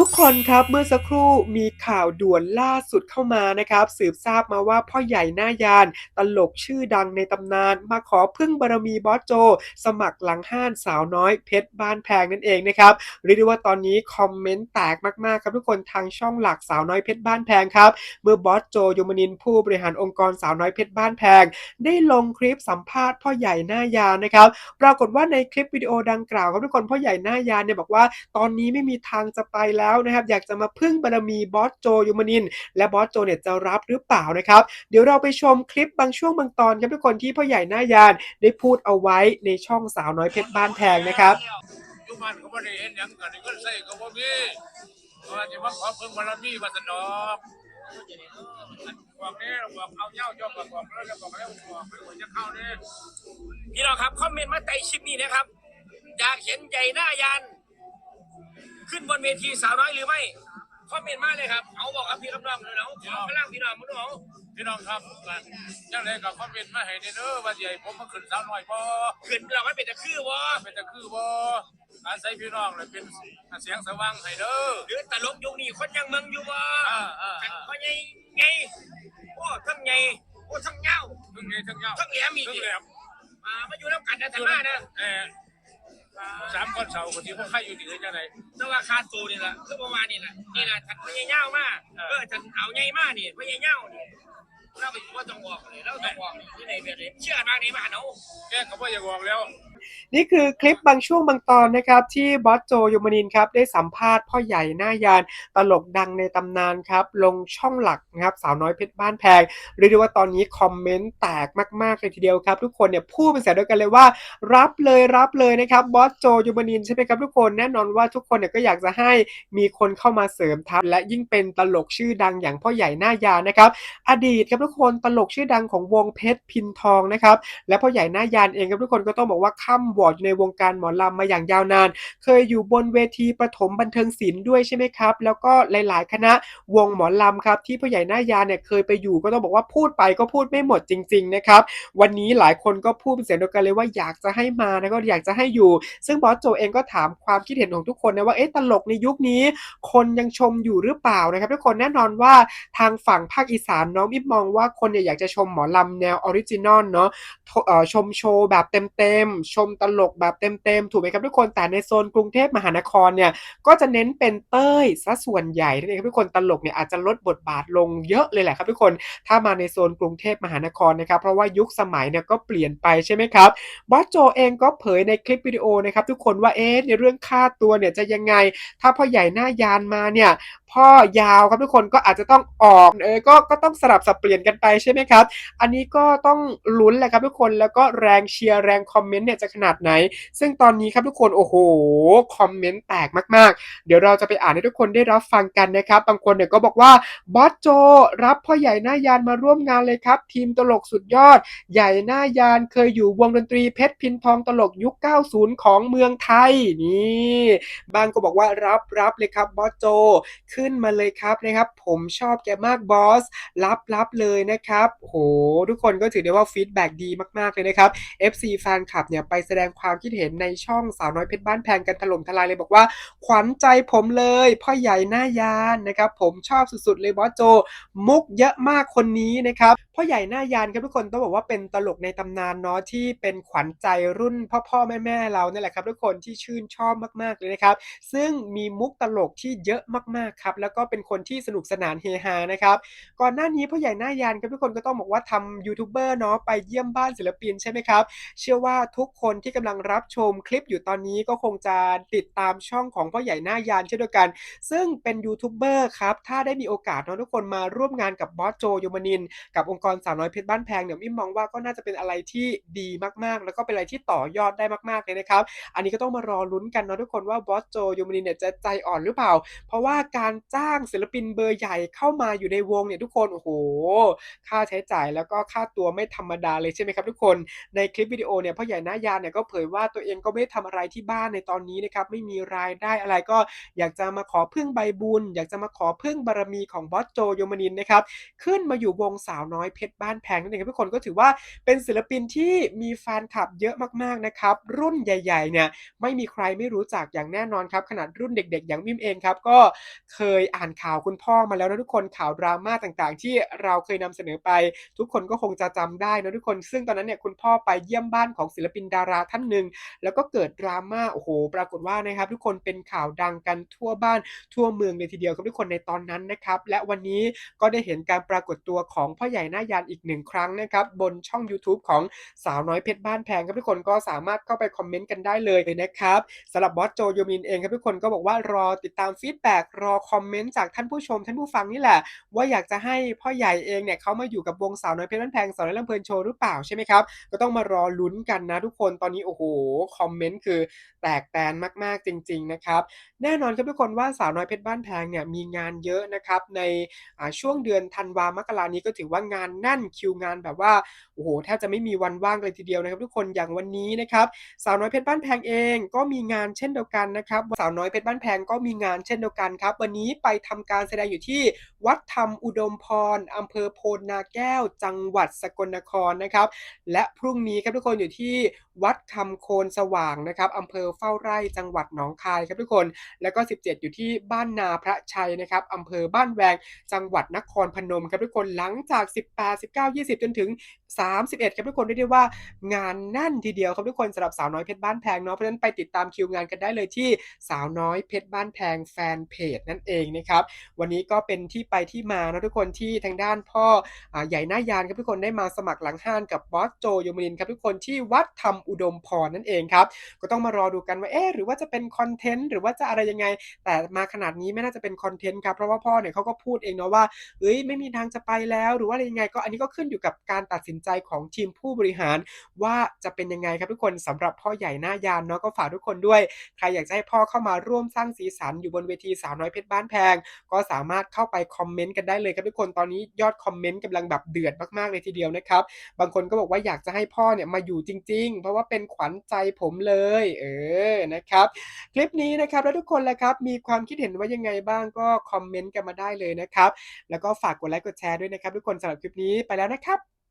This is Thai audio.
ทุกคนครับเมื่อสักครู่มีข่าวด่วนล่าสุดเข้ามานะครับ สืบทราบมาว่าพ่อใหญ่หน้ายาน ตลกชื่อดังในตำนาน มาขอพึ่งบารมีบอสโจ สมัครหลังห้านสาวน้อยเพชรบ้านแพงนั่นเองนะครับเรียกได้ว่าตอนนี้คอมเมนต์แตกมากๆครับทุกคนทางช่องหลักสาวน้อยเพชรบ้านแพงครับ เมื่อบอสโจยมนินผู้บริหารองค์กรสาวน้อยเพชรบ้านแพง ได้ลงคลิปสัมภาษณ์พ่อใหญ่หน้ายานนะครับปรากฏว่าในคลิปวิดีโอดังกล่าวครับทุกคนพ่อใหญ่หน้ายานเนี่ยบอกว่าตอนนี้ไม่มีทางจะไปแล้วนะครับอยากจะมาพึ่งบารมีบอสโจยูมานิน และบอสโจเนี่ยจะรับหรือเปล่านะครับ เดี๋ยวเราไปชมคลิปบางช่วงบางตอนครับทุกคนที่พ่อใหญ่หน้ายานได้พูดเอาไว้ในช่องสาวน้อยเพชรบ้านแพงนะครับยู่บ้านก็บ่ได้เห็นหยังกันก็ใส่ก็บ่มีว่าสิมาขอพิ่งบารมีว่าสนอกบอกนี้บอกเอาเหย้าจอมบอกบอกแล้วแล้วบอกแล้วบอกไปว่าจะเข้าเด้พี่น้องครับคอมเมนต์มาใต้คลิปนี้นะครับอยากเห็นใหญ่หน้ายาน ขึ้นบนเวทีสาวน้อยหรือไม่คอมเมนต์มาเลยครับ เอาบอกกับพี่กับน้องเลยนะขอพลังพี่น้องมึงดูเอาพี่น้องครับจังไดก็คอมเมนต์มาให้เด้อว่าสิให้ผมมาขึ้นสาวน้อยบ่ขึ้นเราไม่เป็นตะคือวะเป็นตะคือบ่อาศัยพี่น้องเลยเป็นเสียงสว่างให้เด้อหรือตลกยุคนี้คนยังเมืองอยู่วะอ่าอ่ากันพ่อใหญ่ไงโอ้ทั้งใหญ่โอ้ทั้งเงาถึงไงถึงยาวทั้งแหลมอีกถึงทีแหลมอ่ามาอยู่น้ำกันนะท่านมานะเออ สามคนเสาร์คนที่พวกใครอยู่ที่ไหนจังไดแต่ว่าคาตูนี่แหละคือประมาณนี่แหละนี่แหละท่านพ่อใหญ่เงามากเออท่านเอาใหญ่มากนี่พ่อใหญ่เงานี่เราไปว่าต้องบอกเลยเราต้องบอกที่ไหนเบียดเลยเชื่อมากในบ้านเอาแกก็บ่อยากบอกแล้ว นี่คือคลิปบางช่วงบางตอนนะครับ ที่บอสโจยมนินครับได้สัมภาษณ์พ่อใหญ่หน้ายานตลกดังในตำนานครับลงช่องหลักนะครับสาวน้อยเพชรบ้านแพงเรียกได้ว่าตอนนี้คอมเมนต์แตกมากๆเลยทีเดียวครับ ทุกคนเนี่ยพูดเป็นเสียงเดียวกันเลยว่า รับเลยรับเลยนะครับบอสโจยมนินใช่ไหมครับทุกคนแน่นอนว่าทุกคนเนี่ยก็อยากจะให้มีคนเข้ามาเสริมทัพและยิ่งเป็นตลกชื่อดังอย่างพ่อใหญ่หน้ายานนะครับอดีตครับทุกคนตลกชื่อดังของวงเพชรพินทองนะครับและพ่อใหญ่หน้ายานเองครับทุกคนก็ต้องบอกว่าเข้าค่ำวอร์ดอยู่ในวงการหมอลำมาอย่างยาวนาน เคยอยู่บนเวทีประถมบันเทิงศิลป์ด้วยใช่ไหมครับ แล้วก็หลาย ๆ คณะวงหมอลำครับ ที่พ่อใหญ่หน้ายาเนี่ยเคยไปอยู่ก็ต้องบอกว่าพูดไปก็พูดไม่หมดจริง ๆ นะครับ วันนี้หลายคนก็พูดเป็นเสียงเดียวกันเลยว่าอยากจะให้มานะก็อยากจะให้อยู่ ซึ่งบอสโจเองก็ถามความคิดเห็นของทุกคนนะว่าเอ๊ะตลกในยุคนี้ คนยังชมอยู่หรือเปล่านะครับ ทุกคนแน่นอนว่าทางฝั่งภาคอีสานน้องมิบมองว่าคนอยากจะชมหมอลำแนวออริจินอลเนาะชมโชว์แบบเต็มๆชมตลกแบบเต็มๆ ถูกไหมครับทุกคน แต่ในโซนกรุงเทพมหานครเนี่ย ก็จะเน้นเป็นเต้ยซะส่วนใหญ่นั่นเองครับทุกคนตลกเนี่ยอาจจะลดบทบาทลงเยอะเลยแหละครับทุกคน ถ้ามาในโซนกรุงเทพมหานครนะครับ เพราะว่ายุคสมัยเนี่ยก็เปลี่ยนไปใช่ไหมครับบอสโจเองก็เผยในคลิปวิดีโอนะครับทุกคนว่าเอ๊ะในเรื่องค่าตัวเนี่ยจะยังไง ถ้าพ่อใหญ่หน้ายานมาเนี่ยพ่อยาวครับทุกคนก็อาจจะต้องออกเออก็ก็ต้องสลับสับเปลี่ยนกันไปใช่ไหมครับ อันนี้ก็ต้องลุ้นแหละครับทุกคนแล้วก็แรงเชียร์แรงคอมเมนต์เนี่ยจะขนาดไหน ซึ่งตอนนี้ครับทุกคนโอ้โหคอมเมนต์แตกมาก ๆ เดี๋ยวเราจะไปอ่านให้ทุกคนได้รับฟังกันนะครับ บางคนเนี่ยก็บอกว่าบอสโจรับพ่อใหญ่หน้ายานมาร่วมงานเลยครับ ทีมตลกสุดยอด ใหญ่หน้ายานเคยอยู่วงดนตรีเพชรพินทองตลกยุค 90 ของเมืองไทยนี่บางก็บอกว่ารับรับเลยครับบอสโจขึ้นมาเลยครับนะครับ ผมชอบแกมากบอสรับรับเลยนะครับโหทุกคนก็ถือได้ว่าฟีดแบ็กดีมากๆเลยนะครับ FC แฟนคลับเนี่ยไปแสดงความคิดเห็นในช่องสาวน้อยเพชรบ้านแพงกันถล่มทลายเลยบอกว่า ขวัญใจผมเลย พ่อใหญ่หน้ายานนะครับผมชอบสุดๆเลยบอสโจ มุกเยอะมากคนนี้นะครับพ่อใหญ่หน้ายานครับทุกคนต้องบอกว่าเป็นตลกในตำนานเนาะที่เป็นขวัญใจรุ่นพ่อพ่อแม่แม่ๆเราเนี่ยแหละครับทุกคนที่ชื่นชอบมากๆเลยนะครับซึ่งมีมุกตลกที่เยอะมากๆครับแล้วก็เป็นคนที่สนุกสนานเฮฮานะครับก่อนหน้านี้พ่อใหญ่หน้ายานครับทุกคนก็ต้องบอกว่าทำยูทูบเบอร์เนาะไปเยี่ยมบ้านศิลปินใช่ไหมครับ เชื่อว่าทุกคนที่กำลังรับชมคลิปอยู่ตอนนี้ก็คงจะติดตามช่องของพ่อใหญ่หน้ายานเช่นเดียวกัน ซึ่งเป็นยูทูบเบอร์ครับ ถ้าได้มีโอกาสเนาะทุกคนมาร่วมงานกับบอสโจโยมานิน กับองค์กรสาวน้อยเพชรบ้านแพงเนี่ยมิมมองว่าก็น่าจะเป็นอะไรที่ดีมากๆ แล้วก็เป็นอะไรที่ต่อยอดได้มากๆเลยนะครับ อันนี้ก็ต้องมารอลุ้นกันเนาะทุกคนว่าบอสโจโยมานินเนี่ยจะใจอ่อนหรือเปล่า เพราะว่าการจ้างศิลปินเบอร์ใหญ่เข้ามาอยู่ในวงเนี่ยทุกคนโอ้โหค่าใช้จ่ายแล้วก็ค่าตัวไม่ธรรมดาเลยใช่ไหมครับทุกคนในคลิปวิดีโอเนี่ยพ่อใหญ่หน้ายานเนี่ยก็เผยว่าตัวเองก็ไม่ได้ทำอะไรที่บ้านในตอนนี้นะครับไม่มีรายได้อะไรก็อยากจะมาขอพึ่งใบบุญ อยากจะมาขอพึ่งบารมีของบอสโจโยมานินนะครับขึ้นมาอยู่วงสาวน้อยเพชรบ้านแพงนั่นเองครับทุกคนก็ถือว่าเป็นศิลปินที่มีแฟนคลับเยอะมากๆนะครับรุ่นใหญ่ๆเนี่ยไม่มีใครไม่รู้จักอย่างแน่นอนครับขนาดรุ่นเด็ก ๆ อย่างมิมเองครับก็เคยอ่านข่าวคุณพ่อมาแล้วนะทุกคนข่าวดราม่าต่างๆ ที่เราเคยนำเสนอไป ทุกคนก็คงจะจำได้นะทุกคน ซึ่งตอนนั้นเนี่ยคุณพ่อไปเยี่ยมบ้านของศิลปินดาราท่านหนึ่งแล้วก็เกิดดราม่าโอ้โห ปรากฏว่านะครับ ทุกคนเป็นข่าวดังกันทั่วบ้านทั่วเมืองเลยทีเดียวครับทุกคนในตอนนั้นนะครับ และวันนี้ก็ได้เห็นการปรากฏตัวของพ่อใหญ่หน้ายานอีกหนึ่งครั้งนะครับบนช่อง YouTube ของสาวน้อยเพชรบ้านแพงครับทุกคนก็สามารถเข้าไปคอมเมนต์กันได้เลยนะครับสำหรับบอสโจโยมินเองครับทุกคนก็บอกว่ารอติดตามฟีดแบ็กรอคอมเมนต์จากท่านผู้ชมท่านผู้ฟังนี่แหละ ว่าอยากจะให้พ่อใหญ่เองเนี่ยเขามาอยู่กับวงสาวน้อยเพชรบ้านแพงสาวน้อยลำเพลินโชว์หรือเปล่าใช่ไหมครับก็ต้องมารอลุ้นกันนะทุกคนตอนนี้โอ้โหคอมเมนต์คือแตกแตนมากๆจริง ๆนะครับ แน่นอนครับทุกคนว่าสาวน้อยเพชรบ้านแพงเนี่ยมีงานเยอะนะครับในช่วงเดือนธันวามกรานี้ก็ถือว่างานแน่นคิวงานแบบว่าโอ้โหแทบจะไม่มีวันว่างเลยทีเดียวนะครับ ทุกคนอย่างวันนี้นะครับสาวน้อยเพชรบ้านแพงเองก็มีงานเช่นเดียวกันนะครับสาวน้อยเพชรบ้านแพงก็มีงานเช่นเดียวกันครับ วันนี้ไปทำการแสดงอยู่ที่วัดธรรมอุดมพรอำเภอโพนนาแก้ว จังหวัดสกลนครนะครับ และพรุ่งนี้ครับทุกคนอยู่ที่วัดคำโคนสว่างนะครับอำเภอเฝ้าไร่จังหวัดหนองคายครับทุกคน แล้วก็ 17 อยู่ที่บ้านนาพระชัยนะครับอำเภอบ้านแวงจังหวัดนครพนมครับทุกคนหลังจาก 18 19 20 จนถึง 31 ครับทุกคนเรียกได้ว่างานแน่นทีเดียวครับทุกคนสำหรับสาวน้อยเพชรบ้านแพงเนาะเพราะฉะนั้นไปติดตามคิวงานกันได้เลยที่สาวน้อยเพชรบ้านแพงแฟนเพจนั่นเองนะครับวันนี้ก็เป็นที่ไปที่มานะทุกคนที่ทางด้านพ่ออใหญ่หน้ายานครับทุกคนได้มาสมัครหลังห้านกับบอสโจโยมนินครับทุกคนที่วัดธรรมอุดมพรนั่นเองครับก็ต้องมารอดูกันว่าเอ๊ะหรือว่าจะเป็นคอนเทนต์หรือว่าจะอะไรยังไง แต่มาขนาดนี้ไม่น่าจะเป็นคอนเทนต์ครับเพราะว่าพ่อเนี่ยเขาก็พูดเองเนาะว่าเฮ้ยไม่มีทางจะไปแล้ว หรือว่าอะไรยังไงก็อันนี้ก็ขึ้นอยู่กับการตัดสินใจของทีมผู้บริหาร ว่าจะเป็นยังไงครับทุกคนสำหรับพ่อใหญ่หน้ายานเนาะก็ฝากทุกคนด้วย ใครอยากจะให้พ่อเข้ามาร่วมสร้างสีสันอยู่บนเวทีสาวน้อยเพชรบ้านแพง ก็สามารถเข้าไปคอมเมนต์กันได้เลยครับทุกคนตอนนี้ยอดคอมเมนต์กำลังแบบเดือดมากๆเลยทีเดียวนะครับ บางคนก็บอกว่าอยากจะให้พ่อเนี่ยมาอยู่จริง ๆ เพราะว่าเป็นขวัญใจผมเลย เออนะครับคลิปนี้นะครับแล้วทุกคนแหละครับมีความคิดเห็นว่ายังไงบ้างก็คอมเมนต์กันมาได้เลยนะครับ แล้วก็ฝากกดไลค์กดแชร์ด้วยนะครับ ทุกคนสำหรับคลิปนี้ไปแล้วนะครับ